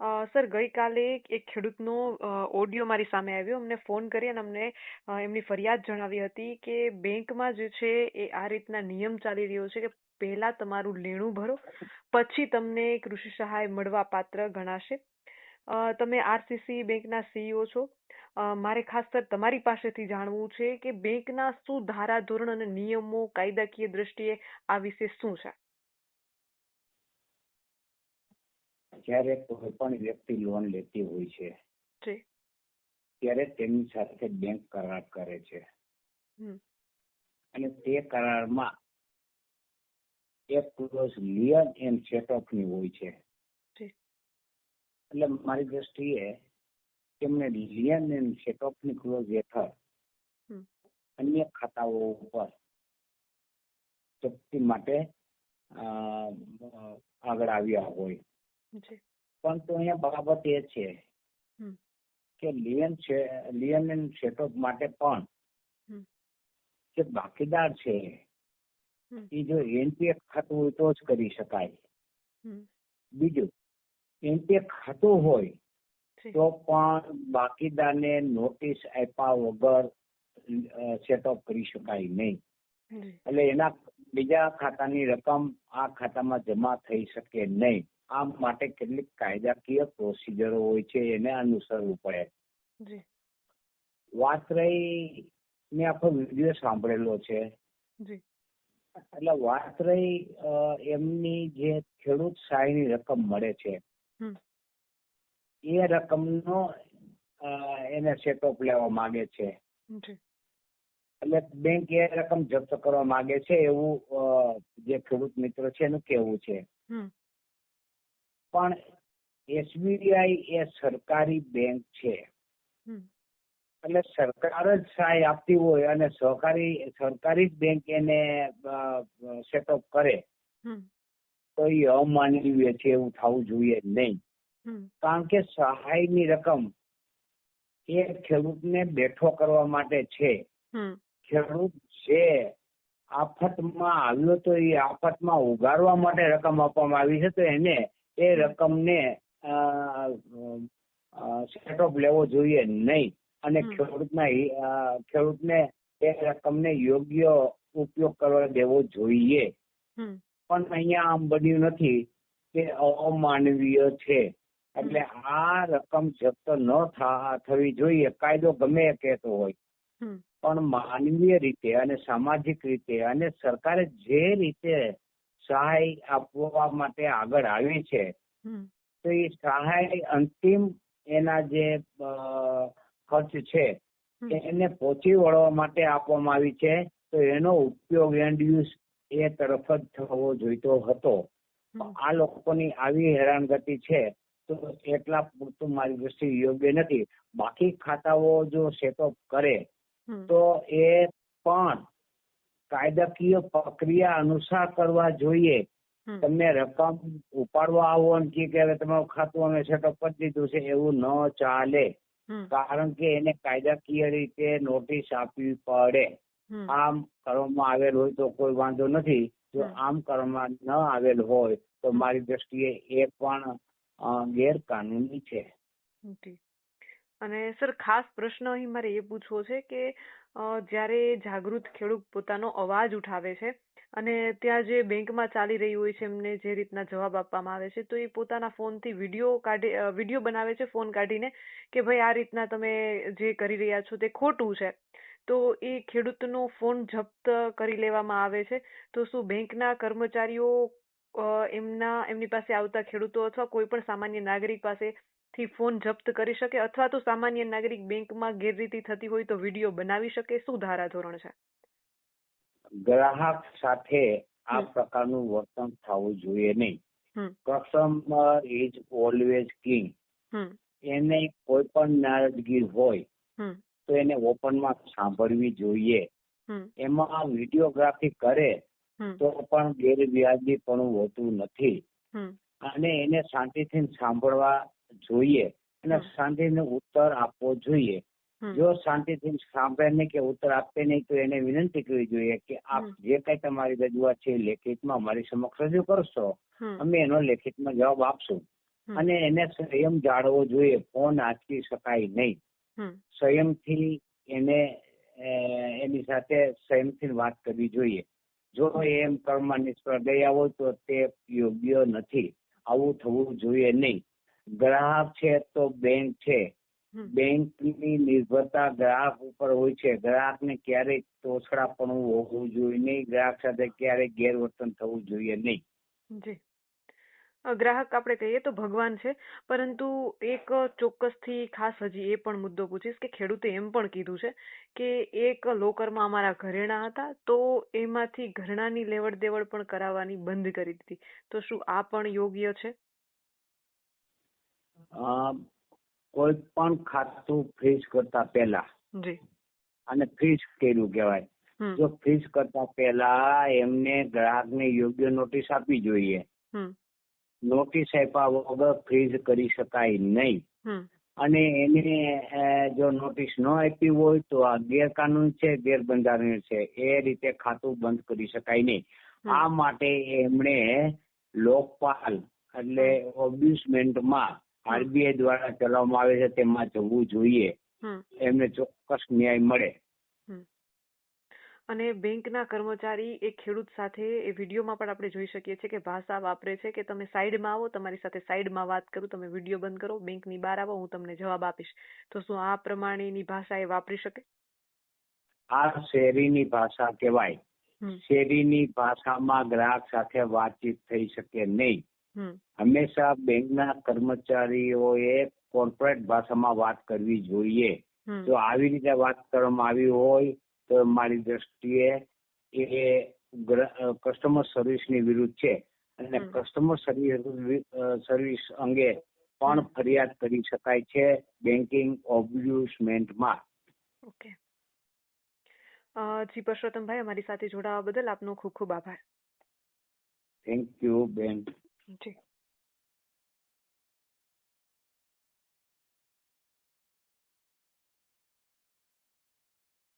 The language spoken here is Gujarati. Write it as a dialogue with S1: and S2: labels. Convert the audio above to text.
S1: સર, ગઈકાલે એક ખેડૂતનો ઓડિયો મારી સામે આવ્યો. અમને ફોન કરી અને અમને એમની ફરિયાદ જણાવી હતી કે બેંકમાં જે છે એ આ રીતના નિયમ ચાલી રહ્યો છે કે પહેલા તમારું લેણું ભરો, પછી તમને કૃષિ સહાય મળવા પાત્ર ગણાશે. તમે આરસીસી બેંકના સીઈઓ છો. મારે ખાસ સર તમારી પાસેથી જાણવું છે કે બેંકના શું ધારા ધોરણ અને નિયમો કાયદાકીય દ્રષ્ટિએ આ વિશે શું છે?
S2: જ્યારે કોઈ પણ વ્યક્તિ લોન લેતી હોય છે ત્યારે તેમની સાથે બેંક કરાર કરે છે. અને તે કરારમાં એક ક્લોઝ લિયર એન્ડ સેટ ઓફની હોય છે. એટલે મારી દ્રષ્ટિએ તેમને લિયન એન્ડ સેટ ઓફની ક્લોઝ હેઠળ અન્ય ખાતાઓ ઉપર શક્તિ માટે આગળ આવ્યા હોય. પરંતુ અહીંયા બાબત એ છે કે લિયન છે લિયન એન્ડ માટે પણ જે બાકીદાર છે એ જો એનપીએફ ખાતું હોય તો જ કરી શકાય. બીજું એનપીએફ ખાતું હોય તો પણ બાકીદારને નોટિસ આપ્યા વગર સેટઅપ કરી શકાય નહીં. એટલે એના બીજા ખાતાની રકમ આ ખાતામાં જમા થઈ શકે નહીં. આ માટે કેટલીક કાયદાકીય પ્રોસિજરો હોય છે એને અનુસરવું પડે. વાત રહી મેં આખો વીડિયો સાંભળેલો છે. એટલે વાત રહી એમની જે ખેડૂત સહાયની રકમ મળે છે. એ રકમનો એને સેટઅપ લેવા માંગે છે. એટલે બેંક એ રકમ જપ્ત કરવા માંગે છે એવું જે ખેડૂત મિત્ર છે એનું કેવું છે. પણ એસબીઆઈ એ સરકારી બેંક છે. એટલે સરકાર જ સહાય આપતી હોય અને સહકારી સરકારી જ બેંક એને સેટઅપ કરે. તો એ અમાનવીય છે એવું થવું જોઈએ નહીં. કારણ કે સહાયની રકમ એ ખેડૂતને બેઠો કરવા માટે છે. ખેડૂત જે આફતમાં આવ્યો તો એ આફતમાં ઉગારવા માટે રકમ આપવામાં આવી છે તો એને એ રકમને સેટઅપ લેવો જોઈએ નહીં. અને ખેડૂતના ખેડૂતને એ રકમને યોગ્ય ઉપયોગ કરવા દેવો જોઈએ. પણ અહીંયા આમ બન્યું નથી કે અમાનવીય છે. એટલે આ રકમ જપ્ત ન થવી જોઈએ. કાયદો ગમે કહેતો હોય. પણ માનવીય રીતે અને સામાજિક રીતે અને સરકારે જે રીતે સહાય આપવા માટે આગળ આવી છે. તો એ સહાય અંતિમ એના જે ખર્ચ છે એને પહોંચી વળવા માટે આપવામાં આવી છે. તો એનો ઉપયોગ એન્ડ યુઝ એ તરફ જ થવો જોઈતો હતો. આ લોકોની આવી હેરાનગતિ છે તો એટલા પૂરતું મારી દ્રષ્ટિ યોગ્ય નથી. બાકી ખાતાઓ જો સેટઅપ કરે તો એ પણ કાયદાકીય પ્રક્રિયા અનુસાર કરવા જોઈએ. તમને રકમ ઉપાડવા આવો અને કે હવે તમારું ખાતું અમે સેટઅપ કરી દીધું છે એવું ન ચાલે. કારણ કે એને કાયદાકીય રીતે નોટિસ આપવી પડે. આમ કરવામાં આવેલ હોય તો કોઈ વાંધો નથી. જો આમ કરવામાં ન આવેલ હોય તો મારી દ્રષ્ટિએ એ પણ ગેરકાનૂની છે.
S1: અને સર ખાસ પ્રશ્ન અહીં મારે એ પૂછવો છે કે જ્યારે જાગૃત ખેડૂત પોતાનો અવાજ ઉઠાવે છે અને ત્યાં જે બેંકમાં ચાલી રહી હોય છે, એમને જે રીતના જવાબ આપવામાં આવે છે, તો એ પોતાના ફોનથી વીડિયો કાઢી વીડિયો બનાવે છે, ફોન કાઢીને કે ભાઈ આ રીતના તમે જે કરી રહ્યા છો તે ખોટું છે. તો એ ખેડૂતનો ફોન જપ્ત કરી લેવામાં આવે છે. તો શું બેંકના કર્મચારીઓ એમના, એમની પાસે આવતા ખેડૂતો અથવા કોઈ પણ સામાન્ય નાગરિક પાસે થી ફોન જપ્ત કરી શકે અથવા તો સામાન્ય નાગરિક બેંકમાં ગેરરીતિ થતી હોય તો વીડિયો બનાવી શકે. શું ધારાધોરણ છે?
S2: ગ્રાહક સાથે આ પ્રકારનું વર્તન થવું જોઈએ નહીં. Customer is always king. એને કોઈ પણ નારાજગી હોય તો એને ઓપનમાં સાંભળવી જોઈએ. એમાં વિડીયોગ્રાફી કરે તો પણ ગેરવ્યાજબીપણું હોતું નથી. અને એને શાંતિથી સાંભળવા જોઈએ અને. શાંતિનો ઉત્તર આપવો જોઈએ. જો શાંતિથી સાંભળે નહીં કે ઉત્તર આપે નહીં તો એને વિનંતી કરવી જોઈએ કે આપ જે કઈ તમારી રજૂઆત છે લેખિતમાં મારી સમક્ષ રજૂ કરશો. અમે એનો લેખિતમાં જવાબ આપશું. અને એને સંયમ જાળવવો જોઈએ. ફોન આંચકી શકાય નહીં. સંયમથી એને એની સાથે સંયમથી વાત કરવી જોઈએ. જો એમ કર્મમાં નિષ્ફળ ગયા હોય તો તે યોગ્ય નથી. આવું થવું જોઈએ નહીં. ગ્રાહક છે તો બેંક છે. બેંકની નિર્ભરતા ગ્રાહક ઉપર હોય છે. ગ્રાહકને ક્યારેય તોછડાપણું હોવું જોઈએ નહીં. ગ્રાહક સાથે ક્યારેય ગેરવર્તન થવું જોઈએ નહીં.
S1: જી. ગ્રાહક આપણે કહીએ તો ભગવાન છે. પરંતુ એક ચોક્કસથી ખાસ હજી એ પણ મુદ્દો પૂછીશ કે ખેડૂતે એમ પણ કીધું છે કે એક લોકરમાં અમારા ઘરેણા હતા તો એમાંથી ઘરેણાની લેવડ દેવડ પણ કરાવવાની બંધ કરી દીધી. તો શું આ પણ યોગ્ય છે?
S2: કોઈ પણ ખાતું ફ્રીઝ કરતા પહેલા અને ફ્રીઝ કર્યું કહેવાય. જો ફ્રીઝ કરતા પહેલા એમને ગ્રાહકને યોગ્ય નોટિસ આપવી જોઈએ. નોટિસ આપ્યા વગર ફ્રીઝ કરી શકાય નહીં. અને એને જો નોટિસ ન આપી હોય તો આ ગેરકાનૂન છે ગેરબંધારણ છે. એ રીતે ખાતું બંધ કરી શકાય નહીં. આ માટે એમણે લોકપાલ એટલે ઓબ્યુસમેન્ટમાં આરબીઆઈ દ્વારા ચલાવવામાં આવે છે તેમાં જવું જોઈએ. એમને ચોક્કસ ન્યાય મળે.
S1: અને બેંકના કર્મચારી એ ખેડૂત સાથે એ વિડીયોમાં પણ આપણે જોઈ શકીએ છીએ કે ભાષા વાપરે છે કે તમે સાઈડમાં આવો તમારી સાથે સાઈડમાં વાત કરું તમે વીડિયો બંધ કરો બેંકની બહાર આવો હું તમને જવાબ આપીશ. તો શું આ પ્રમાણેની ભાષા એ વાપરી શકે?
S2: આ શેરીની ભાષા કહેવાય. શેરીની ભાષામાં ગ્રાહક સાથે વાતચીત થઈ શકે નહીં. હંમેશા બેંકના કર્મચારીઓએ કોર્પોરેટ ભાષામાં વાત કરવી જોઈએ. જો આવી રીતે વાત કરવામાં આવી હોય તો મારી દ્રષ્ટિએ એ કસ્ટમર સર્વિસની વિરુદ્ધ છે. અને કસ્ટમર સર્વિસ સર્વિસ અંગે પણ ફરિયાદ કરી શકાય છે બેન્કિંગ ઓબ્યુસમેન્ટમાં
S1: ઓકે. જી પરસોત્તમભાઈ અમારી સાથે જોડાવા બદલ આપનો ખૂબ ખૂબ આભાર.
S2: થેન્ક યુ બેન
S1: જી